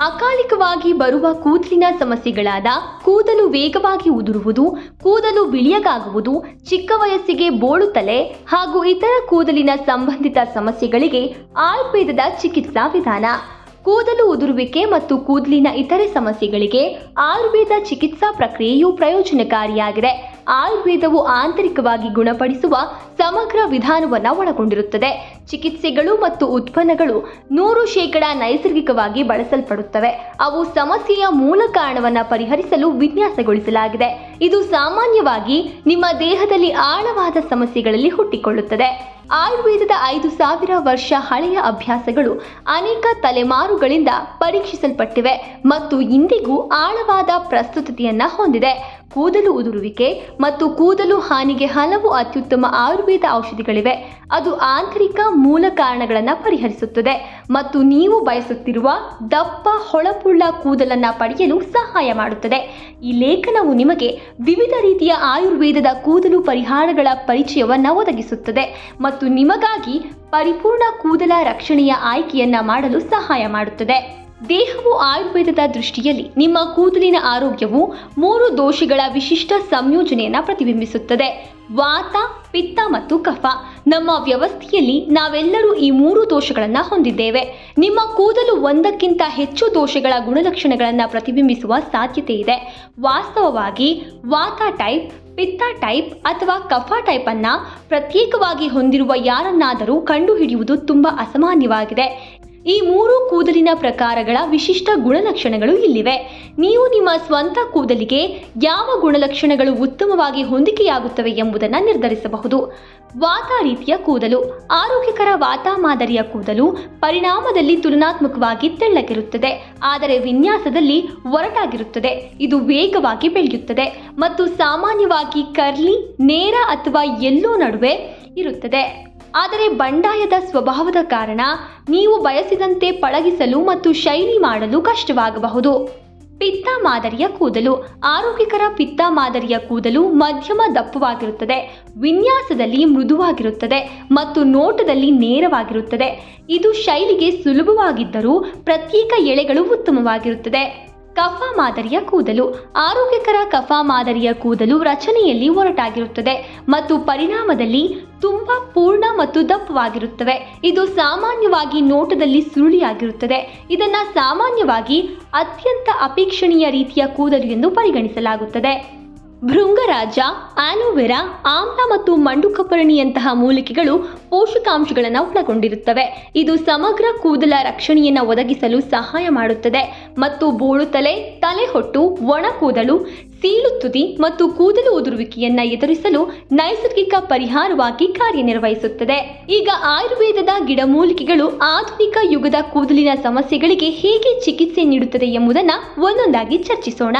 ಅಕಾಲಿಕವಾಗಿ ಬರುವ ಕೂದಲಿನ ಸಮಸ್ಯೆಗಳಾದ ಕೂದಲು ವೇಗವಾಗಿ ಉದುರುವುದು, ಕೂದಲು ಬಿಳಿಯಗಾಗುವುದು, ಚಿಕ್ಕ ವಯಸ್ಸಿಗೆ ಬೋಳು ತಲೆ ಹಾಗೂ ಇತರ ಕೂದಲಿನ ಸಂಬಂಧಿತ ಸಮಸ್ಯೆಗಳಿಗೆ ಆಯುರ್ವೇದದ ಚಿಕಿತ್ಸಾ ವಿಧಾನ. ಕೂದಲು ಉದುರುವಿಕೆ ಮತ್ತು ಕೂದಲಿನ ಇತರೆ ಸಮಸ್ಯೆಗಳಿಗೆ ಆಯುರ್ವೇದ ಚಿಕಿತ್ಸಾ ಪ್ರಕ್ರಿಯೆಯು ಪ್ರಯೋಜನಕಾರಿಯಾಗಿದೆ. ಆಯುರ್ವೇದವು ಆಂತರಿಕವಾಗಿ ಗುಣಪಡಿಸುವ ಸಮಗ್ರ ವಿಧಾನವನ್ನು ಒಳಗೊಂಡಿರುತ್ತದೆ. ಚಿಕಿತ್ಸೆಗಳು ಮತ್ತು ಉತ್ಪನ್ನಗಳು ನೂರು ಶೇಕಡ ನೈಸರ್ಗಿಕವಾಗಿ ಬಳಸಲ್ಪಡುತ್ತವೆ. ಅವು ಸಮಸ್ಯೆಯ ಮೂಲ ಕಾರಣವನ್ನು ಪರಿಹರಿಸಲು ವಿನ್ಯಾಸಗೊಳಿಸಲಾಗಿದೆ. ಇದು ಸಾಮಾನ್ಯವಾಗಿ ನಿಮ್ಮ ದೇಹದಲ್ಲಿ ಆಳವಾದ ಸಮಸ್ಯೆಗಳಲ್ಲಿ ಹುಟ್ಟಿಕೊಳ್ಳುತ್ತದೆ. ಆಯುರ್ವೇದದ ಐದು ಸಾವಿರ ವರ್ಷ ಹಳೆಯ ಅಭ್ಯಾಸಗಳು ಅನೇಕ ತಲೆಮಾರುಗಳಿಂದ ಪರೀಕ್ಷಿಸಲ್ಪಟ್ಟಿವೆ ಮತ್ತು ಇಂದಿಗೂ ಆಳವಾದ ಪ್ರಸ್ತುತತೆಯನ್ನ ಹೊಂದಿದೆ. ಕೂದಲು ಉದುರುವಿಕೆ ಮತ್ತು ಕೂದಲು ಹಾನಿಗೆ ಹಲವು ಅತ್ಯುತ್ತಮ ಆಯುರ್ವೇದ ಔಷಧಿಗಳಿವೆ. ಅದು ಆಂತರಿಕ ಮೂಲ ಕಾರಣಗಳನ್ನು ಪರಿಹರಿಸುತ್ತದೆ. ಮತ್ತು ನೀವು ಬಯಸುತ್ತಿರುವ ದಪ್ಪ, ಹೊಳಪುಳ್ಳ ಕೂದಲನ್ನು ಪಡೆಯಲು ಸಹಾಯ ಮಾಡುತ್ತದೆ. ಈ ಲೇಖನವು ನಿಮಗೆ ವಿವಿಧ ರೀತಿಯ ಆಯುರ್ವೇದದ ಕೂದಲು ಪರಿಹಾರಗಳ ಪರಿಚಯವನ್ನು ಒದಗಿಸುತ್ತದೆ ಮತ್ತು ನಿಮಗಾಗಿ ಪರಿಪೂರ್ಣ ಕೂದಲ ರಕ್ಷಣೆಯ ಆಯ್ಕೆಯನ್ನು ಮಾಡಲು ಸಹಾಯ ಮಾಡುತ್ತದೆ. ದೇಹವು ಆಯುರ್ವೇದದ ದೃಷ್ಟಿಯಲ್ಲಿ ನಿಮ್ಮ ಕೂದಲಿನ ಆರೋಗ್ಯವು ಮೂರು ದೋಷಗಳ ವಿಶಿಷ್ಟ ಸಂಯೋಜನೆಯನ್ನು ಪ್ರತಿಬಿಂಬಿಸುತ್ತದೆ. ವಾತ, ಪಿತ್ತ ಮತ್ತು ಕಫ. ನಮ್ಮ ವ್ಯವಸ್ಥೆಯಲ್ಲಿ ನಾವೆಲ್ಲರೂ ಈ ಮೂರು ದೋಷಗಳನ್ನು ಹೊಂದಿದ್ದೇವೆ. ನಿಮ್ಮ ಕೂದಲು ಒಂದಕ್ಕಿಂತ ಹೆಚ್ಚು ದೋಷಗಳ ಗುಣಲಕ್ಷಣಗಳನ್ನು ಪ್ರತಿಬಿಂಬಿಸುವ ಸಾಧ್ಯತೆ ಇದೆ. ವಾಸ್ತವವಾಗಿ ವಾತ ಟೈಪ್, ಪಿತ್ತ ಟೈಪ್ ಅಥವಾ ಕಫ ಟೈಪ್ ಅನ್ನ ಪ್ರತ್ಯೇಕವಾಗಿ ಹೊಂದಿರುವ ಯಾರನ್ನಾದರೂ ಕಂಡುಹಿಡಿಯುವುದು ತುಂಬಾ ಅಸಾಮಾನ್ಯವಾಗಿದೆ. ಈ ಮೂರು ಕೂದಲಿನ ಪ್ರಕಾರಗಳ ವಿಶಿಷ್ಟ ಗುಣಲಕ್ಷಣಗಳು ಇಲ್ಲಿವೆ. ನೀವು ನಿಮ್ಮ ಸ್ವಂತ ಕೂದಲಿಗೆ ಯಾವ ಗುಣಲಕ್ಷಣಗಳು ಉತ್ತಮವಾಗಿ ಹೊಂದಿಕೆಯಾಗುತ್ತವೆ ಎಂಬುದನ್ನು ನಿರ್ಧರಿಸಬಹುದು. ವಾತ ರೀತಿಯ ಕೂದಲು, ಆರೋಗ್ಯಕರ ವಾತ ಮಾದರಿಯ ಕೂದಲು ಪರಿಣಾಮದಲ್ಲಿ ತುಲನಾತ್ಮಕವಾಗಿ ತೆಳ್ಳಗಿರುತ್ತದೆ. ಆದರೆ ವಿನ್ಯಾಸದಲ್ಲಿ ಒರಟಾಗಿರುತ್ತದೆ. ಇದು ವೇಗವಾಗಿ ಬೆಳೆಯುತ್ತದೆ ಮತ್ತು ಸಾಮಾನ್ಯವಾಗಿ ಕರ್ಲಿ, ನೇರ ಅಥವಾ ಎಲ್ಲೋ ನಡುವೆ ಇರುತ್ತದೆ. ಆದರೆ ಬಂಡಾಯದ ಸ್ವಭಾವದ ಕಾರಣ ನೀವು ಬಯಸಿದಂತೆ ಪಳಗಿಸಲು ಮತ್ತು ಶೈಲಿ ಮಾಡಲು ಕಷ್ಟವಾಗಬಹುದು. ಪಿತ್ತ ಮಾದರಿಯ ಕೂದಲು, ಆರೋಗ್ಯಕರ ಪಿತ್ತ ಮಾದರಿಯ ಕೂದಲು ಮಧ್ಯಮ ದಪ್ಪವಾಗಿರುತ್ತದೆ, ವಿನ್ಯಾಸದಲ್ಲಿ ಮೃದುವಾಗಿರುತ್ತದೆ ಮತ್ತು ನೋಟದಲ್ಲಿ ನೇರವಾಗಿರುತ್ತದೆ. ಇದು ಶೈಲಿಗೆ ಸುಲಭವಾಗಿದ್ದರೂ ಪ್ರತ್ಯೇಕ ಎಳೆಗಳು ಉತ್ತಮವಾಗಿರುತ್ತದೆ. ಕಫ ಮಾದರಿಯ ಕೂದಲು. ಆರೋಗ್ಯಕರ ಕಫ ಮಾದರಿಯ ಕೂದಲು ರಚನೆಯಲ್ಲಿ ಒರಟಾಗಿರುತ್ತದೆ. ಮತ್ತು ಪರಿಣಾಮದಲ್ಲಿ ತುಂಬಾ ಪೂರ್ಣ ಮತ್ತು ದಪ್ಪವಾಗಿರುತ್ತವೆ. ಇದು ಸಾಮಾನ್ಯವಾಗಿ ನೋಟದಲ್ಲಿ ಸುರುಳಿಯಾಗಿರುತ್ತದೆ. ಇದನ್ನು ಸಾಮಾನ್ಯವಾಗಿ ಅತ್ಯಂತ ಅಪೇಕ್ಷಣೀಯ ರೀತಿಯ ಕೂದಲು ಎಂದು ಪರಿಗಣಿಸಲಾಗುತ್ತದೆ. ಭೃಂಗರಾಜ, ಆಲೋವೆರಾ, ಆಮ್ಲ ಮತ್ತು ಮಂಡುಕಪರ್ಣಿಯಂತಹ ಮೂಲಿಕೆಗಳು ಪೋಷಕಾಂಶಗಳನ್ನು ಒಳಗೊಂಡಿರುತ್ತವೆ. ಇದು ಸಮಗ್ರ ಕೂದಲ ರಕ್ಷಣೆಯನ್ನು ಒದಗಿಸಲು ಸಹಾಯ ಮಾಡುತ್ತದೆ. ಮತ್ತು ಬೋಳು ತಲೆ ತಲೆಹೊಟ್ಟು ಒಣ ಕೂದಲು ಸೀಳು ತುದಿ ಮತ್ತು ಕೂದಲು ಉದುರುವಿಕೆಯನ್ನು ಎದುರಿಸಲು ನೈಸರ್ಗಿಕ ಪರಿಹಾರವಾಗಿ ಕಾರ್ಯನಿರ್ವಹಿಸುತ್ತದೆ. ಈಗ ಆಯುರ್ವೇದದ ಗಿಡಮೂಲಿಕೆಗಳು ಆಧುನಿಕ ಯುಗದ ಕೂದಲಿನ ಸಮಸ್ಯೆಗಳಿಗೆ ಹೇಗೆ ಚಿಕಿತ್ಸೆ ನೀಡುತ್ತದೆ ಎಂಬುದನ್ನು ಒಂದೊಂದಾಗಿ ಚರ್ಚಿಸೋಣ.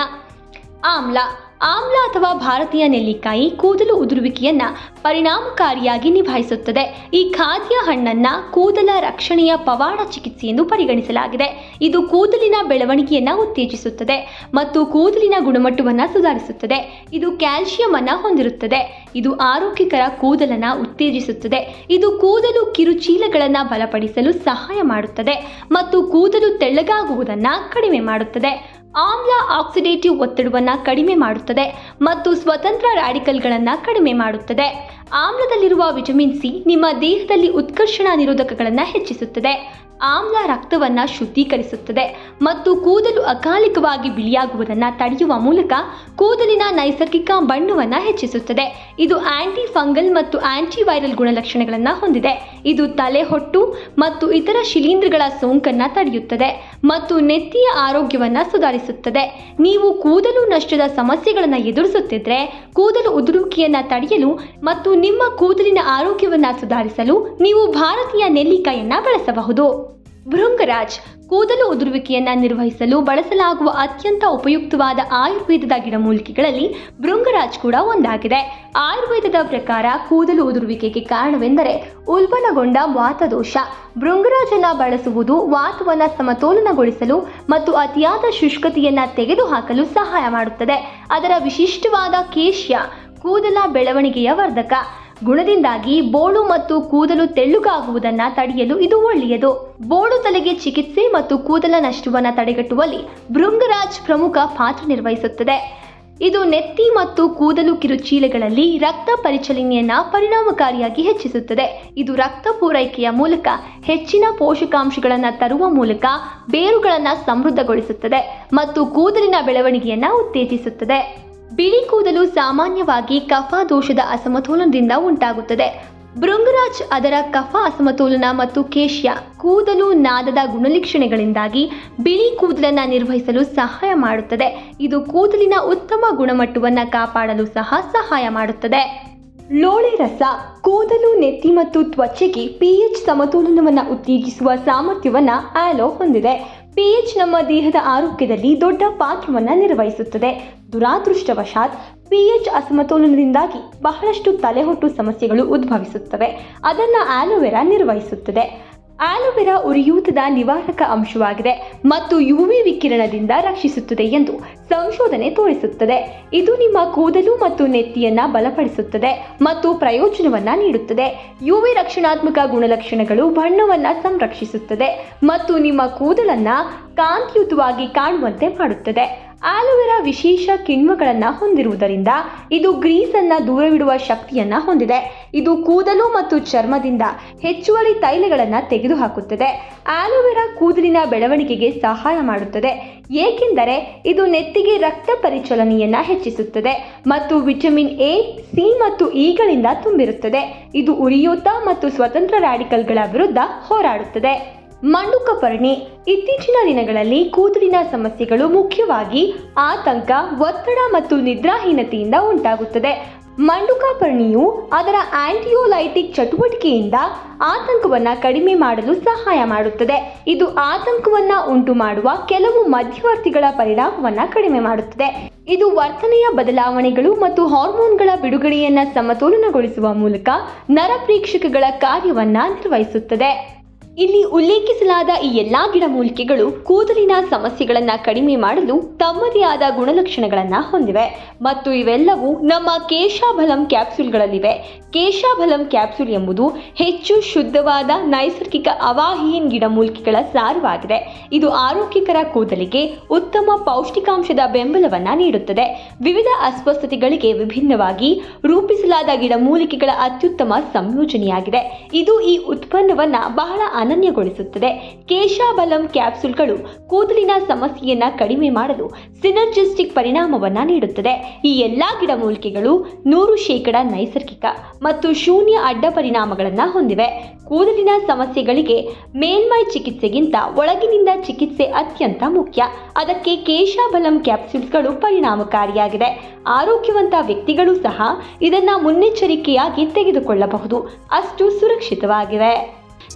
ಆಮ್ಲ ಆಮ್ಲ ಅಥವಾ ಭಾರತೀಯ ನೆಲ್ಲಿಕಾಯಿ ಕೂದಲು ಉದುರುವಿಕೆಯನ್ನ ಪರಿಣಾಮಕಾರಿಯಾಗಿ ನಿಭಾಯಿಸುತ್ತದೆ. ಈ ಖಾದ್ಯ ಹಣ್ಣನ್ನ ಕೂದಲ ರಕ್ಷಣೆಯ ಪವಾಡ ಚಿಕಿತ್ಸೆ ಎಂದು ಪರಿಗಣಿಸಲಾಗಿದೆ. ಇದು ಕೂದಲಿನ ಬೆಳವಣಿಗೆಯನ್ನು ಉತ್ತೇಜಿಸುತ್ತದೆ ಮತ್ತು ಕೂದಲಿನ ಗುಣಮಟ್ಟವನ್ನು ಸುಧಾರಿಸುತ್ತದೆ. ಇದು ಕ್ಯಾಲ್ಸಿಯಂ ಅನ್ನ ಹೊಂದಿರುತ್ತದೆ. ಇದು ಆರೋಗ್ಯಕರ ಕೂದಲನ್ನ ಉತ್ತೇಜಿಸುತ್ತದೆ. ಇದು ಕೂದಲು ಕಿರುಚೀಲಗಳನ್ನು ಬಲಪಡಿಸಲು ಸಹಾಯ ಮಾಡುತ್ತದೆ ಮತ್ತು ಕೂದಲು ತೆಳ್ಳಗಾಗುವುದನ್ನು ಕಡಿಮೆ ಮಾಡುತ್ತದೆ. ಆಮ್ಲ ಆಕ್ಸಿಡೇಟಿವ್ ಒತ್ತಡವನ್ನು ಕಡಿಮೆ ಮಾಡುತ್ತದೆ ಮತ್ತು ಸ್ವತಂತ್ರ ರ್ಯಾಡಿಕಲ್ಗಳನ್ನು ಕಡಿಮೆ ಮಾಡುತ್ತದೆ. ಆಮ್ಲದಲ್ಲಿರುವ ವಿಟಮಿನ್ ಸಿ ನಿಮ್ಮ ದೇಹದಲ್ಲಿ ಉತ್ಕರ್ಷಣ ನಿರೋಧಕಗಳನ್ನು ಹೆಚ್ಚಿಸುತ್ತದೆ. ಆಮ್ಲ ರಕ್ತವನ್ನು ಶುದ್ಧೀಕರಿಸುತ್ತದೆ ಮತ್ತು ಕೂದಲು ಅಕಾಲಿಕವಾಗಿ ಬಿಳಿಯಾಗುವುದನ್ನು ತಡೆಯುವ ಮೂಲಕ ಕೂದಲಿನ ನೈಸರ್ಗಿಕ ಬಣ್ಣವನ್ನು ಹೆಚ್ಚಿಸುತ್ತದೆ. ಇದು ಆಂಟಿ ಫಂಗಲ್ ಮತ್ತು ಆಂಟಿವೈರಲ್ ಗುಣಲಕ್ಷಣಗಳನ್ನು ಹೊಂದಿದೆ. ಇದು ತಲೆಹೊಟ್ಟು ಮತ್ತು ಇತರ ಶಿಲೀಂಧ್ರಗಳ ಸೋಂಕನ್ನು ತಡೆಯುತ್ತದೆ ಮತ್ತು ನೆತ್ತಿಯ ಆರೋಗ್ಯವನ್ನು ಸುಧಾರಿಸುತ್ತದೆ. ನೀವು ಕೂದಲು ನಷ್ಟದ ಸಮಸ್ಯೆಗಳನ್ನು ಎದುರಿಸುತ್ತಿದ್ದರೆ ಕೂದಲು ಉದುರುವಿಕೆಯನ್ನು ತಡೆಯಲು ಮತ್ತು ನಿಮ್ಮ ಕೂದಲಿನ ಆರೋಗ್ಯವನ್ನು ಸುಧಾರಿಸಲು ನೀವು ಭಾರತೀಯ ನೆಲ್ಲಿಕಾಯನ್ನು ಬಳಸಬಹುದು. ಭೃಂಗರಾಜ್ ಕೂದಲು ಉದುರುವಿಕೆಯನ್ನು ನಿರ್ವಹಿಸಲು ಬಳಸಲಾಗುವ ಅತ್ಯಂತ ಉಪಯುಕ್ತವಾದ ಆಯುರ್ವೇದದ ಗಿಡಮೂಲಿಕೆಗಳಲ್ಲಿ ಭೃಂಗರಾಜ್ ಕೂಡ ಒಂದಾಗಿದೆ. ಆಯುರ್ವೇದದ ಪ್ರಕಾರ ಕೂದಲು ಉದುರುವಿಕೆಗೆ ಕಾರಣವೆಂದರೆ ಉಲ್ಬಣಗೊಂಡ ವಾತದೋಷ. ಭೃಂಗರಾಜನ್ನು ಬಳಸುವುದು ವಾತವನ್ನು ಸಮತೋಲನಗೊಳಿಸಲು ಮತ್ತು ಅತಿಯಾದ ಶುಷ್ಕತೆಯನ್ನು ತೆಗೆದುಹಾಕಲು ಸಹಾಯ ಮಾಡುತ್ತದೆ. ಅದರ ವಿಶಿಷ್ಟವಾದ ಕೇಶ್ಯ, ಕೂದಲ ಬೆಳವಣಿಗೆಯ ವರ್ಧಕ. ಗುಣದಿಂದಾಗಿ ಬೋಳು ಮತ್ತು ಕೂದಲು ತೆಳ್ಳುಗಾಗುವುದನ್ನು ತಡೆಯಲು ಇದು ಒಳ್ಳೆಯದು. ಬೋಳು ತಲೆಗೆ ಚಿಕಿತ್ಸೆ ಮತ್ತು ಕೂದಲ ನಷ್ಟವನ್ನು ತಡೆಗಟ್ಟುವಲ್ಲಿ ಭೃಂಗರಾಜ್ ಪ್ರಮುಖ ಪಾತ್ರ ನಿರ್ವಹಿಸುತ್ತದೆ. ಇದು ನೆತ್ತಿ ಮತ್ತು ಕೂದಲು ಕಿರುಚೀಲಗಳಲ್ಲಿ ರಕ್ತ ಪರಿಚಲನೆಯನ್ನ ಪರಿಣಾಮಕಾರಿಯಾಗಿ ಹೆಚ್ಚಿಸುತ್ತದೆ. ಇದು ರಕ್ತ ಪೂರೈಕೆಯ ಮೂಲಕ ಹೆಚ್ಚಿನ ಪೋಷಕಾಂಶಗಳನ್ನು ತರುವ ಮೂಲಕ ಬೇರುಗಳನ್ನು ಸಮೃದ್ಧಗೊಳಿಸುತ್ತದೆ ಮತ್ತು ಕೂದಲಿನ ಬೆಳವಣಿಗೆಯನ್ನ ಉತ್ತೇಜಿಸುತ್ತದೆ. ಬಿಳಿ ಕೂದಲು ಸಾಮಾನ್ಯವಾಗಿ ಕಫ ದೋಷದ ಅಸಮತೋಲನದಿಂದ ಉಂಟಾಗುತ್ತದೆ. ಭೃಂಗರಾಜ್ ಅದರ ಕಫ ಅಸಮತೋಲನ ಮತ್ತು ಕೇಶ್ಯ ಕೂದಲು ನಾದದ ಗುಣಲಕ್ಷಣಗಳಿಂದಾಗಿ ಬಿಳಿ ಕೂದಲನ್ನು ನಿರ್ವಹಿಸಲು ಸಹಾಯ ಮಾಡುತ್ತದೆ. ಇದು ಕೂದಲಿನ ಉತ್ತಮ ಗುಣಮಟ್ಟವನ್ನು ಕಾಪಾಡಲು ಸಹ ಸಹಾಯ ಮಾಡುತ್ತದೆ. ಲೋಳೆ ರಸ ಕೂದಲು ನೆತ್ತಿ ಮತ್ತು ತ್ವಚೆಗೆ ಪಿಎಚ್ ಸಮತೋಲನವನ್ನು ಉತ್ತೇಜಿಸುವ ಸಾಮರ್ಥ್ಯವನ್ನು ಆಲೋ ಹೊಂದಿದೆ. ಪಿಎಚ್ ನಮ್ಮ ದೇಹದ ಆರೋಗ್ಯದಲ್ಲಿ ದೊಡ್ಡ ಪಾತ್ರವನ್ನು ನಿರ್ವಹಿಸುತ್ತದೆ. ದುರಾದೃಷ್ಟವಶಾತ್ ಪಿಎಚ್ ಅಸಮತೋಲನದಿಂದಾಗಿ ಬಹಳಷ್ಟು ತಲೆಹೊಟ್ಟು ಸಮಸ್ಯೆಗಳು ಉದ್ಭವಿಸುತ್ತವೆ. ಅದನ್ನು ಆಲೋವೆರಾ ನಿರ್ವಹಿಸುತ್ತದೆ. ಆಲೋವೆರಾ ಉರಿಯೂತದ ನಿವಾರಕ ಅಂಶವಾಗಿದೆ ಮತ್ತು ಯುವಿ ವಿಕಿರಣದಿಂದ ರಕ್ಷಿಸುತ್ತದೆ ಎಂದು ಸಂಶೋಧನೆ ತೋರಿಸುತ್ತದೆ. ಇದು ನಿಮ್ಮ ಕೂದಲು ಮತ್ತು ನೆತ್ತಿಯನ್ನ ಬಲಪಡಿಸುತ್ತದೆ ಮತ್ತು ಪ್ರಯೋಜನವನ್ನ ನೀಡುತ್ತದೆ. ಯುವಿ ರಕ್ಷಣಾತ್ಮಕ ಗುಣಲಕ್ಷಣಗಳು ಬಣ್ಣವನ್ನ ಸಂರಕ್ಷಿಸುತ್ತದೆ ಮತ್ತು ನಿಮ್ಮ ಕೂದಲನ್ನ ಕಾಂತಿಯುತವಾಗಿ ಕಾಣುವಂತೆ ಮಾಡುತ್ತದೆ. ಆಲೋವೆರಾ ವಿಶೇಷ ಕಿಣ್ವಗಳನ್ನು ಹೊಂದಿರುವುದರಿಂದ ಇದು ಗ್ರೀಸನ್ನು ದೂರವಿಡುವ ಶಕ್ತಿಯನ್ನು ಹೊಂದಿದೆ. ಇದು ಕೂದಲು ಮತ್ತು ಚರ್ಮದಿಂದ ಹೆಚ್ಚುವರಿ ತೈಲಗಳನ್ನು ತೆಗೆದುಹಾಕುತ್ತದೆ. ಆಲೋವೆರಾ ಕೂದಲಿನ ಬೆಳವಣಿಗೆಗೆ ಸಹಾಯ ಮಾಡುತ್ತದೆ. ಏಕೆಂದರೆ ಇದು ನೆತ್ತಿಗೆ ರಕ್ತ ಪರಿಚಲನೆಯನ್ನು ಹೆಚ್ಚಿಸುತ್ತದೆ ಮತ್ತು ವಿಟಮಿನ್ ಎ, ಸಿ ಮತ್ತು ಇಗಳಿಂದ ತುಂಬಿರುತ್ತದೆ. ಇದು ಉರಿಯೂತ ಮತ್ತು ಸ್ವತಂತ್ರ ರ್ಯಾಡಿಕಲ್ಗಳ ವಿರುದ್ಧ ಹೋರಾಡುತ್ತದೆ. ಮಂಡುಕಪರ್ಣಿ ಇತ್ತೀಚಿನ ದಿನಗಳಲ್ಲಿ ಕೂದಲಿನ ಸಮಸ್ಯೆಗಳು ಮುಖ್ಯವಾಗಿ ಆತಂಕ, ಒತ್ತಡ ಮತ್ತು ನಿದ್ರಾಹೀನತೆಯಿಂದ ಉಂಟಾಗುತ್ತದೆ. ಮಂಡುಕಾಪರ್ಣಿಯು ಅದರ ಆಂಟಿಯೋಲೈಟಿಕ್ ಚಟುವಟಿಕೆಯಿಂದ ಆತಂಕವನ್ನು ಕಡಿಮೆ ಮಾಡಲು ಸಹಾಯ ಮಾಡುತ್ತದೆ. ಇದು ಆತಂಕವನ್ನು ಉಂಟು ಮಾಡುವ ಕೆಲವು ಮಧ್ಯವರ್ತಿಗಳ ಪರಿಣಾಮವನ್ನು ಕಡಿಮೆ ಮಾಡುತ್ತದೆ. ಇದು ವರ್ತನೆಯ ಬದಲಾವಣೆಗಳು ಮತ್ತು ಹಾರ್ಮೋನ್ಗಳ ಬಿಡುಗಡೆಯನ್ನು ಸಮತೋಲನಗೊಳಿಸುವ ಮೂಲಕ ನರಪ್ರೇಕ್ಷಕಗಳ ಕಾರ್ಯವನ್ನು ನಿರ್ವಹಿಸುತ್ತದೆ. ಇಲ್ಲಿ ಉಲ್ಲೇಖಿಸಲಾದ ಈ ಎಲ್ಲಾ ಗಿಡಮೂಲಿಕೆಗಳು ಕೂದಲಿನ ಸಮಸ್ಯೆಗಳನ್ನು ಕಡಿಮೆ ಮಾಡಲು ತಮ್ಮದೇ ಆದ ಗುಣಲಕ್ಷಣಗಳನ್ನು ಹೊಂದಿವೆ. ಮತ್ತು ಇವೆಲ್ಲವೂ ನಮ್ಮ ಕೇಶಾಬಲಂ ಕ್ಯಾಪ್ಸೂಲ್ಗಳಲ್ಲಿವೆ. ಕೇಶಾಬಲಂ ಕ್ಯಾಪ್ಸೂಲ್ ಎಂಬುದು ಹೆಚ್ಚು ಶುದ್ಧವಾದ ನೈಸರ್ಗಿಕ ಅವಾಹೀನ್ ಗಿಡಮೂಲಿಕೆಗಳ ಸಾರವಾಗಿದೆ. ಇದು ಆರೋಗ್ಯಕರ ಕೂದಲಿಗೆ ಉತ್ತಮ ಪೌಷ್ಟಿಕಾಂಶದ ಬೆಂಬಲವನ್ನು ನೀಡುತ್ತದೆ. ವಿವಿಧ ಅಸ್ವಸ್ಥತೆಗಳಿಗೆ ವಿಭಿನ್ನವಾಗಿ ರೂಪಿಸಲಾದ ಗಿಡಮೂಲಿಕೆಗಳ ಅತ್ಯುತ್ತಮ ಸಂಯೋಜನೆಯಾಗಿದೆ. ಇದು ಈ ಉತ್ಪನ್ನವನ್ನು ಬಹಳ ಅನನ್ಯಗೊಳಿಸುತ್ತದೆ. ಕೇಶಾಬಲಂ ಕ್ಯಾಪ್ಸುಲ್ಗಳು ಕೂದಲಿನ ಸಮಸ್ಯೆಯನ್ನ ಕಡಿಮೆ ಮಾಡಲು ಸಿನರ್ಜಿಸ್ಟಿಕ್ ಪರಿಣಾಮವನ್ನ ನೀಡುತ್ತದೆ. ಈ ಎಲ್ಲಾ ಗಿಡಮೂಲಿಕೆಗಳು ನೂರು ಶೇಕಡ ನೈಸರ್ಗಿಕ ಮತ್ತು ಶೂನ್ಯ ಅಡ್ಡ ಪರಿಣಾಮಗಳನ್ನು ಹೊಂದಿವೆ. ಕೂದಲಿನ ಸಮಸ್ಯೆಗಳಿಗೆ ಮೇಲ್ಮೈ ಚಿಕಿತ್ಸೆಗಿಂತ ಒಳಗಿನಿಂದ ಚಿಕಿತ್ಸೆ ಅತ್ಯಂತ ಮುಖ್ಯ. ಅದಕ್ಕೆ ಕೇಶಾಬಲಂ ಕ್ಯಾಪ್ಸೂಲ್ಸ್ಗಳು ಪರಿಣಾಮಕಾರಿಯಾಗಿದೆ. ಆರೋಗ್ಯವಂತ ವ್ಯಕ್ತಿಗಳು ಸಹ ಇದನ್ನು ಮುನ್ನೆಚ್ಚರಿಕೆಯಾಗಿ ತೆಗೆದುಕೊಳ್ಳಬಹುದು. ಅಷ್ಟು ಸುರಕ್ಷಿತವಾಗಿವೆ.